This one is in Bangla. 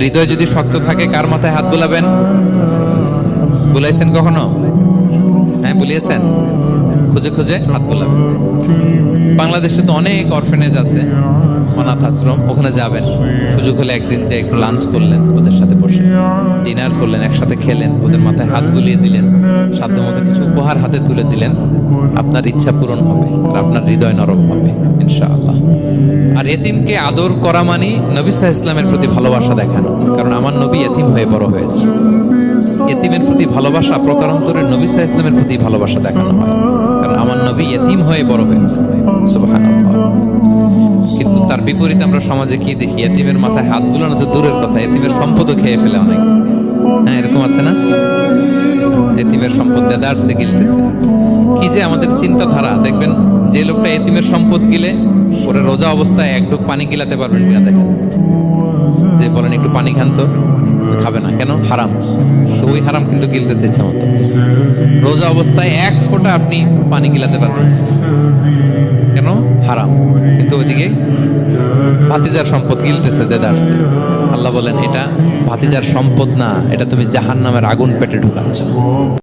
হৃদয় যদি শক্ত থাকে, কার মাথায় হাত বুলাবেন? বুলাইছেন কখনো? হ্যাঁ বুলিয়েছেন। খুঁজে খুঁজে হাত বুলাবেন। বাংলাদেশে তো অনেক অরফেনেজ আছে, অনাথ আশ্রম, ওখানে যাবেন। সুযোগ হলে একদিন যে একটু লাঞ্চ করলেন, ওদের সাথে বসে। ডিনার করলেন, একসাথে খেলেন, ওদের মাথায় হাত বুলিয়ে দিলেন সাধ্য মতো কিছু উপহার হাতে তুলে দিলেন। আপনার ইচ্ছা পূরণ হবে আর আপনার হৃদয় নরম হবে। এতিমকে আদর করা মানে নবী সাহা ইসলামের প্রতি ভালোবাসা দেখানো। কারণ আমার নবী এতিম হয়ে বড় হয়েছে। এতিমের প্রতি ভালোবাসা প্রকারান্তরে নবী সাহা ইসলামের প্রতি ভালোবাসা দেখানো হয়। কারণ আমার নবী এতিম হয়ে বড় হয়েছে। কিন্তু তার বিপরীতে আমরা সমাজে কি দেখি? এতিমের মাথায় হাত বুলানো তো দূরের কথা। এতিমের সম্পদও খেয়ে ফেলে অনেক। হ্যাঁ এরকম আছে না? এতিমের সম্পদ দেদারসে গিলতেছে। কি যে আমাদের চিন্তাধারা। দেখবেন যে লোকটা এতিমের সম্পদ গিলে ওরে রোজা অবস্থায় এক ঢোক পানি গিলাতে পারবেন কিনা দেখেন। যে বলেন একটু পানি খান তো, খাবে না। কেন? হারাম। তো ওই হারাম কিন্তু গিলতেছে ইচ্ছা মতো। রোজা অবস্থায় এক ফোঁটা আপনি পানি গিলাতে পারবেন। কেন? হারাম। কিন্তু ওইদিকে ভাতিজার সম্পদ গিলতেছে দেদারসে। আল্লাহ বলেন, এটা ভাতিজার সম্পদ না। এটা তুমি জাহান নামের আগুন পেটে ঢুকাচ্ছ।